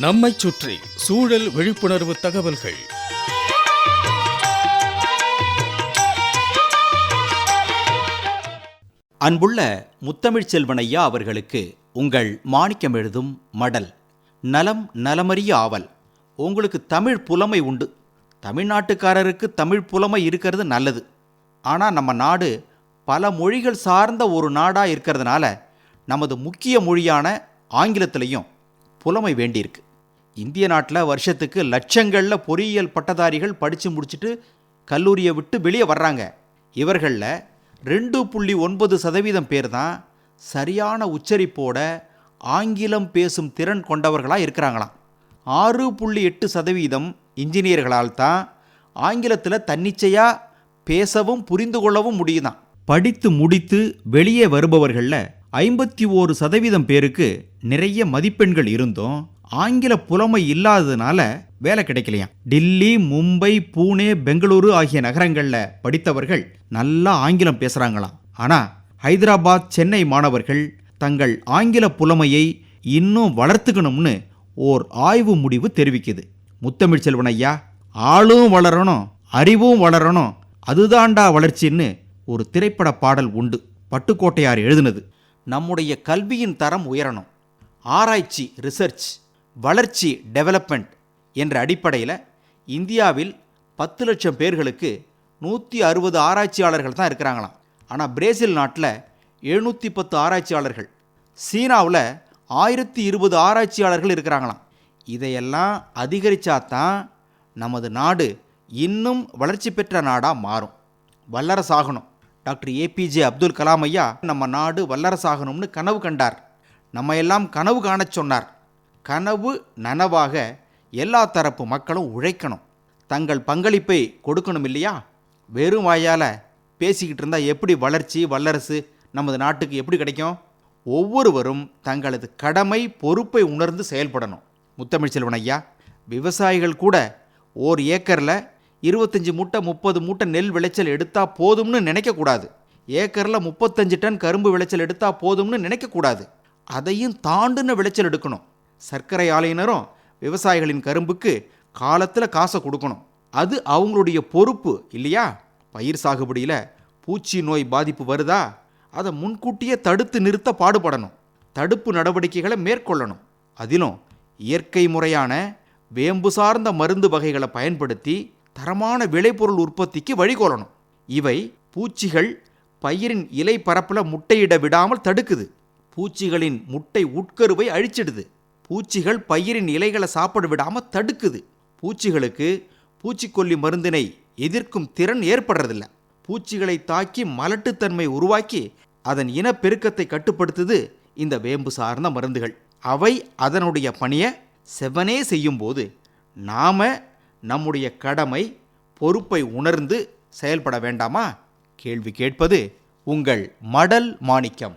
நம்மைச் சுற்றி சூழல் விழிப்புணர்வு தகவல்கள். அன்புள்ள முத்தமிழ் செல்வனையா அவர்களுக்கு உங்கள் மாணிக்கம் எழுதும் மடல் நலம் நலமறிய ஆவல். உங்களுக்கு தமிழ் புலமை உண்டு. தமிழ்நாட்டுக்காரருக்கு தமிழ் புலமை இருக்கிறது நல்லது. ஆனால் நம்ம நாடு பல மொழிகள் சார்ந்த ஒரு நாடாக இருக்கிறதுனால நமது முக்கிய மொழியான ஆங்கிலத்திலையும் புலமை வேண்டியிருக்கு. இந்திய நாட்டில் வருஷத்துக்கு லட்சங்களில் பொறியியல் பட்டதாரிகள் படித்து முடிச்சுட்டு கல்லூரியை விட்டு வெளியே வர்றாங்க. இவர்களில் ரெண்டு புள்ளி ஒன்பது சதவீதம் பேர் தான் சரியான உச்சரிப்போட ஆங்கிலம் பேசும் திறன் கொண்டவர்களாக இருக்கிறாங்களாம். ஆறு புள்ளி எட்டு சதவீதம் இன்ஜினியர்களால் தான் ஆங்கிலத்தில் தன்னிச்சையாக பேசவும் புரிந்து கொள்ளவும் முடியுதாம். படித்து முடித்து வெளியே வருபவர்களில் ஐம்பத்தி ஓரு சதவீதம் பேருக்கு நிறைய மதிப்பெண்கள் இருந்தும் ஆங்கில புலமை இல்லாததுனால வேலை கிடைக்கலையாம். டில்லி மும்பை பூனே பெங்களூரு ஆகிய நகரங்களில் படித்தவர்கள் நல்லா ஆங்கிலம் பேசுகிறாங்களாம் ஆனால் ஹைதராபாத் சென்னை மாணவர்கள் தங்கள் ஆங்கில புலமையை இன்னும் வளர்த்துக்கணும்னு ஓர் ஆய்வு முடிவு தெரிவிக்குது. முத்தமிழ் செல்வன் ஐயா ஆளும் வளரணும் அறிவும் வளரணும் அதுதாண்டா வளர்ச்சின்னு ஒரு திரைப்பட பாடல் உண்டு. பட்டுக்கோட்டையார் எழுதினது நம்முடைய கல்வியின் தரம் உயரணும். ஆராய்ச்சி ரிசர்ச் வளர்ச்சி டெவலப்மெண்ட் என்ற அடிப்படையில் இந்தியாவில் பத்து லட்சம் பேர்களுக்கு நூற்றி அறுபது ஆராய்ச்சியாளர்கள் தான் இருக்கிறாங்களாம். ஆனால் பிரேசில் நாட்டில் எழுநூற்றி பத்து ஆராய்ச்சியாளர்கள். சீனாவில் ஆயிரத்தி இருபது ஆராய்ச்சியாளர்கள் இருக்கிறாங்களாம். இதையெல்லாம் அதிகரித்தாதான் நமது நாடு இன்னும் வளர்ச்சி பெற்ற நாடாக மாறும். வல்லரசாகணும். Doctor A P J Abdul Kalam ஐயா நம்ம நாடு வல்லரசாகணும்னு கனவு கண்டார். நம்ம எல்லாம் கனவு காணச் சொன்னார். கனவு நனவாக எல்லா தரப்பு மக்களும் உழைக்கணும். தங்கள் பங்களிப்பை கொடுக்கணும் இல்லையா? வெறும் வாயால் பேசிக்கிட்டு இருந்தால் எப்படி வளர்ச்சி வல்லரசு நமது நாட்டுக்கு எப்படி கிடைக்கும்? ஒவ்வொருவரும் தங்களது கடமை பொறுப்பை உணர்ந்து செயல்படணும். முத்தமிழ் செல்வன் ஐயா விவசாயிகள் கூட ஓர் ஏக்கரில் இருபத்தஞ்சி மூட்டை முப்பது மூட்டை நெல் விளைச்சல் எடுத்தால் போதும்னு நினைக்கக்கூடாது ஏக்கரில் முப்பத்தஞ்சு டன் கரும்பு விளைச்சல் எடுத்தால் போதும்னு நினைக்கக்கூடாது அதையும் தாண்டுன விளைச்சல் எடுக்கணும். சர்க்கரை ஆலையினரும் விவசாயிகளின் கரும்புக்கு காலத்தில் காசை கொடுக்கணும். அது அவங்களுடைய பொறுப்பு இல்லையா? பயிர் சாகுபடியில் பூச்சி நோய் பாதிப்பு வருதா? அதை முன்கூட்டியே தடுத்து நிறுத்த பாடுபடணும். தடுப்பு நடவடிக்கைகளை மேற்கொள்ளணும். அதிலும் இயற்கை முறையான வேம்பு சார்ந்த மருந்து வகைகளை பயன்படுத்தி தரமான விளைபொருள் உற்பத்திக்கு வழிகோலணும். இவை பூச்சிகள் பயிரின் இலை பரப்பில் முட்டையிட விடாமல் தடுக்குது. பூச்சிகளின் முட்டை உட்கருவை அழிச்சிடுது. பூச்சிகள் பயிரின் இலைகளை சாப்பிட விடாமல் தடுக்குது. பூச்சிகளுக்கு பூச்சிக்கொல்லி மருந்தினை எதிர்க்கும் திறன் ஏற்படுறதில்ல. பூச்சிகளை தாக்கி மலட்டுத்தன்மை உருவாக்கி அதன் இனப்பெருக்கத்தை கட்டுப்படுத்துது இந்த வேம்பு சார்ந்த மருந்துகள். அவை அதனுடைய பணியை செவனே செய்யும்போது நாம் நம்முடைய கடமை பொறுப்பை உணர்ந்து செயல்பட வேண்டாமா? கேள்வி கேட்பது உங்கள் மடல் மாணிக்கம்.